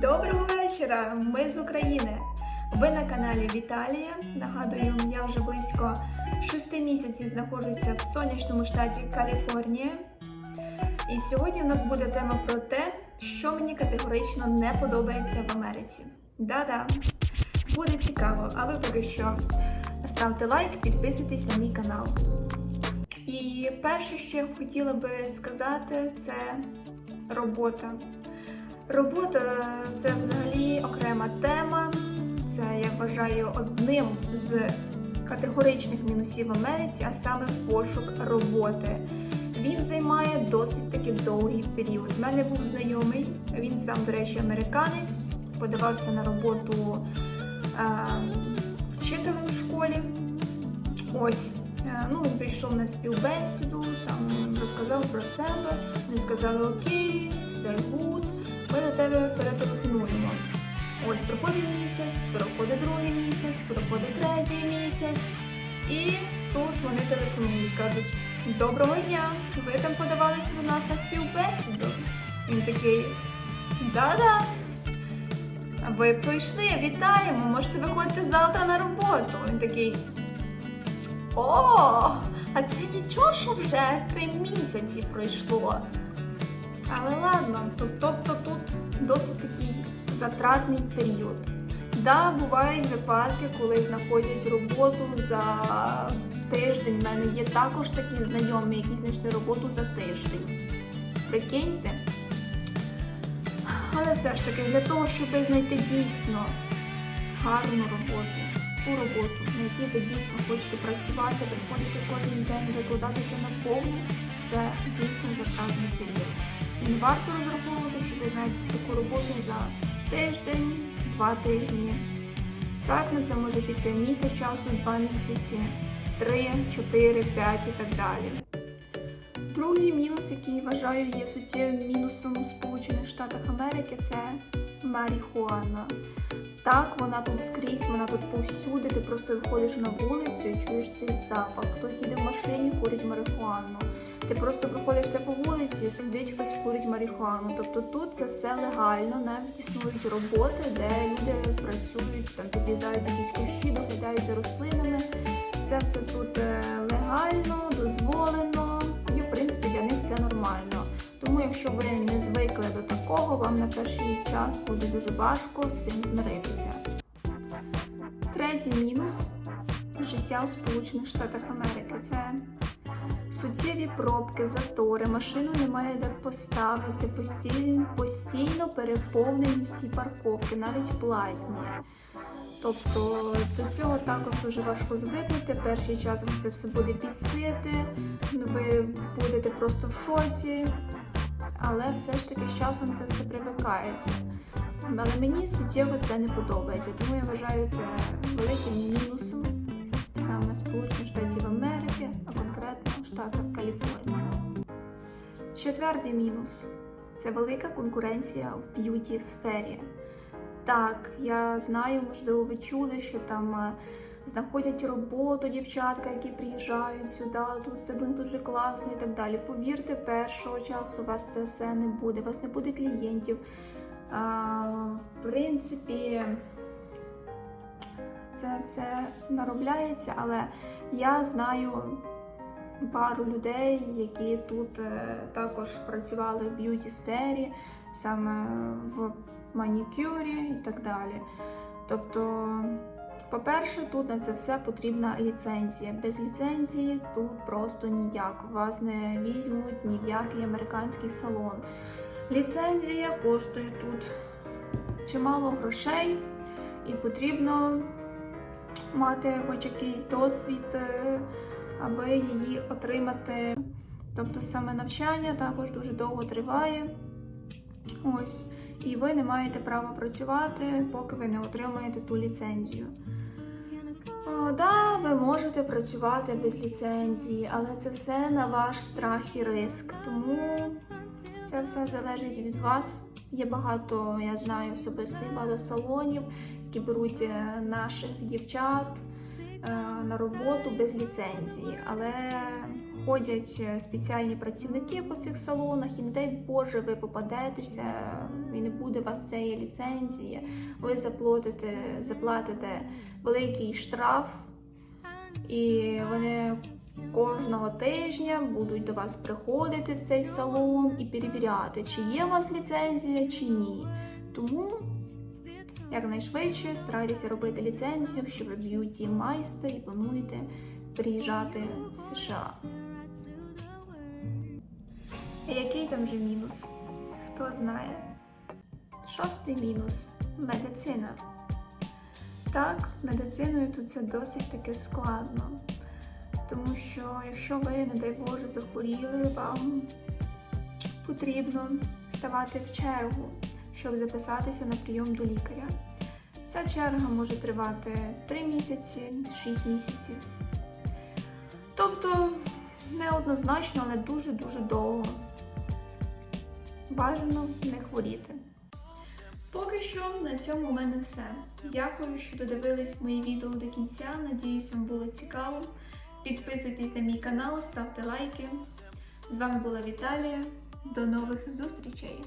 Доброго вечора! Ми з України. Ви на каналі Віталія. Нагадую, я вже близько 6 місяців знаходжуся в сонячному штаті Каліфорнія. І сьогодні у нас буде тема про те, що мені категорично не подобається в Америці. Да-да, буде цікаво, а ви поки що ставте лайк, підписуйтесь на мій канал. І перше, що я хотіла би сказати, це робота. Робота це взагалі окрема тема. Це я вважаю одним з категоричних мінусів Америці, а саме пошук роботи. Він займає досить таки довгий період. У мене був знайомий, він сам, до речі, американець, подавався на роботу е, вчителем в школі. Ось. Е, Ну, він прийшов на співбесіду, там розказав про себе. Вони сказали окей, все гуд, ми до тебе перетелефонуємо. Ось проходить місяць, проходить другий місяць, проходить третій місяць. І тут вони телефонують, кажуть: Доброго дня! Ви там подавалися до нас на співбесіду. Він такий, да-да. Ви прийшли, вітаємо, можете виходити завтра на роботу. Він такий. О, а це нічого, що вже три місяці пройшло. Але ладно, тобто тут досить такий затратний період. Да, бувають випадки, коли знаходять роботу за тиждень. У мене є також такі знайомі, які знайшли роботу за тиждень. Прикиньте. Але все ж таки, для того, щоб знайти дійсно гарну роботу, ту роботу, на якій ви дійсно хочете працювати, приходити кожен день, викладатися на повну, це дійсно затратний період. Не варто розраховувати, що ви знаєте таку роботу за тиждень, два тижні. Так, на це може піти місяць часу, два місяці, три, чотири, п'ять і так далі. Другий мінус, який вважаю є суттєвим мінусом в Сполучених Штатах Америки, це марихуана. Так, вона тут скрізь, вона тут повсюди. Ти просто виходиш на вулицю і чуєш цей запах. Хтось їде в машині, курить марихуану. Ти просто проходишся по вулиці, сидить хтось курить марихуану. Тобто тут це все легально, навіть існують роботи, де люди працюють, там підрізають якісь кущі, доглядають за рослинами. Це все тут е, легально, дозволено, і в принципі для них це нормально. Тому, якщо ви не звикли до такого, вам на перший час буде дуже важко з цим змиритися. Третій мінус життя у Сполучених Штатах Америки це суттєві пробки, затори, машину немає де поставити, постійно, постійно переповнені всі парковки, навіть платні. Тобто до цього також дуже важко звикнути. Перший час вас це все буде бісити, ви будете просто в шоці, але все ж таки з часом це все привикається. Але мені суттєво це не подобається, тому я вважаю це великим мінусом Четвертий мінус це велика конкуренція в б'юті сфері. Так, я знаю, можливо, ви чули, що там е, знаходять роботу дівчатка, які приїжджають сюди, тут це буде дуже класно і так далі. Повірте, першого часу у вас це все не буде, у вас не буде клієнтів. А, в принципі, це все наробляється, але я знаю пару людей, які тут е, також працювали в б'юті сфері, саме в манікюрі і так далі. Тобто, по-перше, тут на це все потрібна ліцензія. Без ліцензії тут просто ніяк. Вас не візьмуть ні в який американський салон. Ліцензія коштує тут чимало грошей, і потрібно мати хоч якийсь досвід, е, аби її отримати. Тобто саме навчання також дуже довго триває. Ось. І ви не маєте права працювати, поки ви не отримаєте ту ліцензію. О, да, ви можете працювати без ліцензії, але це все на ваш страх і риск. Тому це все залежить від вас. Є багато, я знаю особисто, багато салонів, які беруть е, наших дівчат на роботу без ліцензії. Але ходять е, спеціальні працівники по цих салонах, і не дай Боже, ви попадетеся, і не буде у вас цієї ліцензії, ви заплатите, заплатите великий штраф, і вони кожного тижня будуть до вас приходити в цей салон і перевіряти, чи є у вас ліцензія, чи ні. Тому якнайшвидше старайтеся робити ліцензію, якщо ви б'юті майстер і плануєте приїжджати в США. Який там же мінус? Хто знає? Шостий мінус медицина. Так, з медициною тут це досить таки складно. Тому що якщо ви, не дай Боже, захворіли, вам потрібно ставати в чергу, щоб записатися на прийом до лікаря. Ця черга може тривати 3 місяці, 6 місяців. Тобто неоднозначно, але дуже-дуже довго. Бажано не хворіти. Поки що на цьому у мене все. Дякую, що додивились мої відео до кінця. Надіюсь, вам було цікаво. Підписуйтесь на мій канал, ставте лайки. З вами була Віталія. До нових зустрічей!